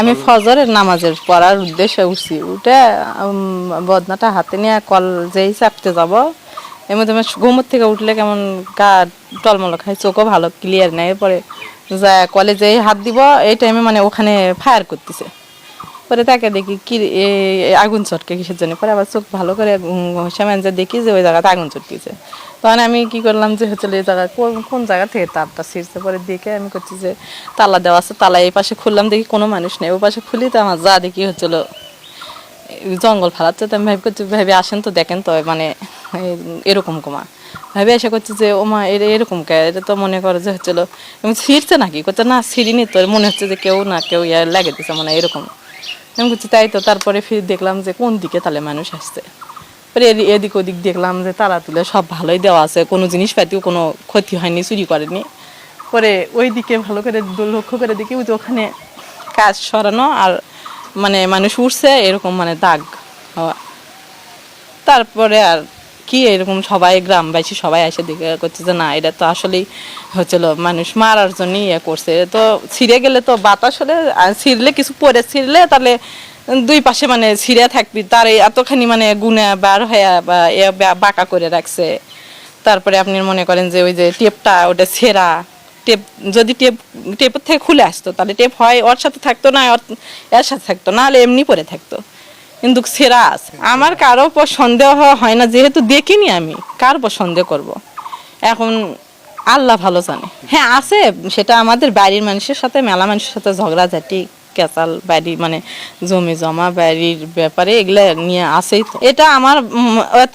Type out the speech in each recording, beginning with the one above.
আমি ফজরের নামাজের পড়ার উদ্দেশ্যে উঠছি। উঠে বদনাটা হাতে নিয়ে কল যেই চাপতে যাব এর মধ্যে আমার ঘুমোর থেকে উঠলে কেমন গা টলমল খাই চোখও ভালো ক্লিয়ার নেই। এরপরে যা কলে যেই হাত দিব এই টাইমে মানে ওখানে ফায়ার করতেছে। পরে তাকে দেখি কি আগুন চটকে কিসের জন্য? পরে আবার চোখ ভালো করে সামান যে দেখি যে ওই জায়গাতে আগুন চটকেছে। তখন আমি কি করলাম যে হচ্ছে এই জায়গা, কোন কোন জায়গা থেকে তারটা ছিঁড়ছে? পরে দেখে আমি করছি যে তালা দেওয়া আছে, তালা এই পাশে খুললাম, দেখি কোনো মানুষ নেই। ওই পাশে খুলি তো আমার যা দেখি হচ্ছিল জঙ্গল ফালাচ্ছে। তো আমি ভাবি করছি, ভাবি আসেন তো, দেখেন তো মানে এরকম কমা ভাবি এসে করছে যে, ও মা এটা এরকম কে? এটা তো মনে করে যে হচ্ছিল ছিঁড়ছে নাকি? করছে না, ছিঁড়িনি তো মনে হচ্ছে যে কেউ না, কেউ ইয়ে লাগে দিছে, মনে এরকম। আমি বলছি, তাই তো, তারপরে ফির দেখলাম যে কোন দিকে তাহলে মানুষ আসছে। এদিক ওদিক দেখলাম যে তারা তুলে সব ভালোই দেওয়া আছে, কোনো জিনিসপাতিও কোনো ক্ষতি হয়নি, চুরি করেনি। পরে ওই দিকে ভালো করে লক্ষ্য করে দেখি, ওই ওখানে কাজ সরানো আর মানে মানুষ উঠছে এরকম মানে দাগ হওয়া। তারপরে আর কি এরকম সবাই গ্রামবাসী সবাই এসে দেখে করছে যে না, এটা তো আসলেই হচ্ছিল মানুষ মারার জন্য ইয়ে করছে। তো ছিঁড়ে গেলে তো বাতাস হলে ছিঁড়লে কিছু পরে ছিঁড়লে তাহলে দুই পাশে মানে ছিঁড়ে থাকবি, তার এই এতখানি মানে গুনে বার হয়ে বা বাঁকা করে রাখছে। তারপরে আপনি মনে করেন যে ওই যে টেপটা, ওটা ছেঁড়া। টেপ, যদি টেপ, টেপের থেকে খুলে আসতো, তাহলে টেপ হয়, ওর সাথে থাকতো না এর সাথে থাকতো, না হলে এমনি পরে থাকতো। কিন্তু সেরা আছে। আমার কারও উপর সন্দেহ হয় না, যেহেতু দেখিনি আমি, কার উপর সন্দেহ করব। এখন আল্লাহ ভালো জানে। হ্যাঁ আছে, সেটা আমাদের বাড়ির মানুষের সাথে, মেলা মানুষের সাথে ঝগড়াঝাটি কেচাল বাড়ি মানে জমি জমা বাড়ির ব্যাপারে এগুলা নিয়ে আসেই তো। এটা আমার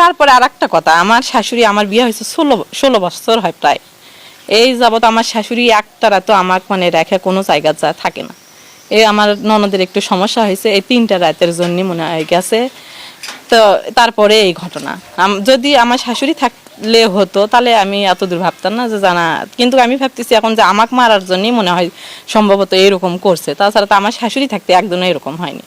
তারপরে আর একটা কথা, আমার শাশুড়ি আমার বিয়ে হয়েছে ষোলো ষোলো বছর হয় প্রায়। এই যাবত আমার শাশুড়ি একটারা তো আমার মানে রেখে কোনো জায়গা যা থাকে না। এই আমার ননদের একটু সমস্যা হয়েছে, এই তিনটা রাতের জন্য মনে হয় গেছে। তো তারপরে এই ঘটনা। যদি আমার শাশুড়ি থাকলে হতো, তাহলে আমি এত দূর ভাবতাম না যে জানা, কিন্তু আমি ভাবতেছি এখন যে আমাকে মারার জন্যই মনে হয় সম্ভবত এরকম করছে। তাছাড়া তো আমার শাশুড়ি থাকতে একদমই এরকম হয়নি।